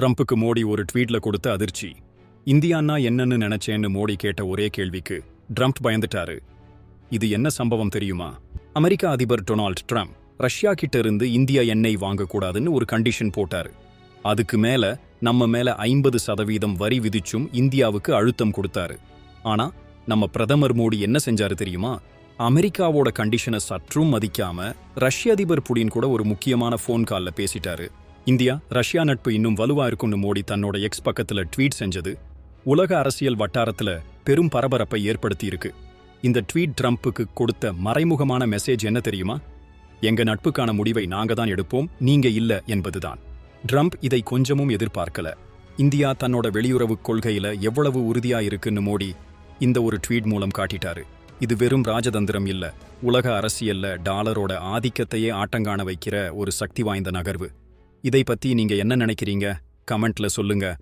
ட்ரம்ப்புக்கு மோடி ஒரு ட்வீட்ல கொடுத்த அதிர்ச்சி. இந்தியான்னா என்னன்னு நினைச்சேன்னு மோடி கேட்ட ஒரே கேள்விக்கு ட்ரம்ப் பயந்துட்டாரு. இது என்ன சம்பவம் தெரியுமா? அமெரிக்க அதிபர் டொனால்ட் ட்ரம்ப் ரஷ்யா கிட்ட இருந்து இந்தியா எண்ணெய் வாங்கக்கூடாதுன்னு ஒரு கண்டிஷன் போட்டாரு. அதுக்கு மேல நம்ம மேல ஐம்பது சதவீதம் வரி விதிச்சும் இந்தியாவுக்கு அழுத்தம் கொடுத்தாரு. ஆனா நம்ம பிரதமர் மோடி என்ன செஞ்சாரு தெரியுமா? அமெரிக்காவோட கண்டிஷனை சற்றும் மதிக்காம ரஷ்ய அதிபர் புடின் கூட ஒரு முக்கியமான ஃபோன் கால்ல பேசிட்டாரு. இந்தியா ரஷ்யா நட்பு இன்னும் வலுவா இருக்கும்னு மோடி தன்னோட எக்ஸ் பக்கத்துல ட்வீட் செஞ்சது. உலக அரசியல் வட்டாரத்துல பெரும் பரபரப்பை ஏற்படுத்தி இருக்கு இந்த ட்வீட் ட்ரம்ப்புக்கு கொடுத்த மறைமுகமான மெசேஜ் என்ன தெரியுமா? எங்க நட்புக்கான முடிவை நாங்க தான் எடுப்போம் நீங்க இல்ல என்பதுதான். ட்ரம்ப் இதை கொஞ்சமும் எதிர்பார்க்கல. இந்தியா தன்னோட வெளியுறவு கொள்கையில எவ்வளவு உறுதியா இருக்குன்னு மோடி இந்த ஒரு ட்வீட் மூலம் காட்டிட்டாரு. இது வெறும் ராஜதந்திரம் இல்ல உலக அரசியல்ல டாலரோட ஆதிக்கத்தையே ஆட்டங்காண வைக்கிற ஒரு சக்தி வாய்ந்த நகர்வு. இதை பத்தி நீங்க என்ன நினைக்கிறீங்க? கமெண்ட்ல சொல்லுங்க.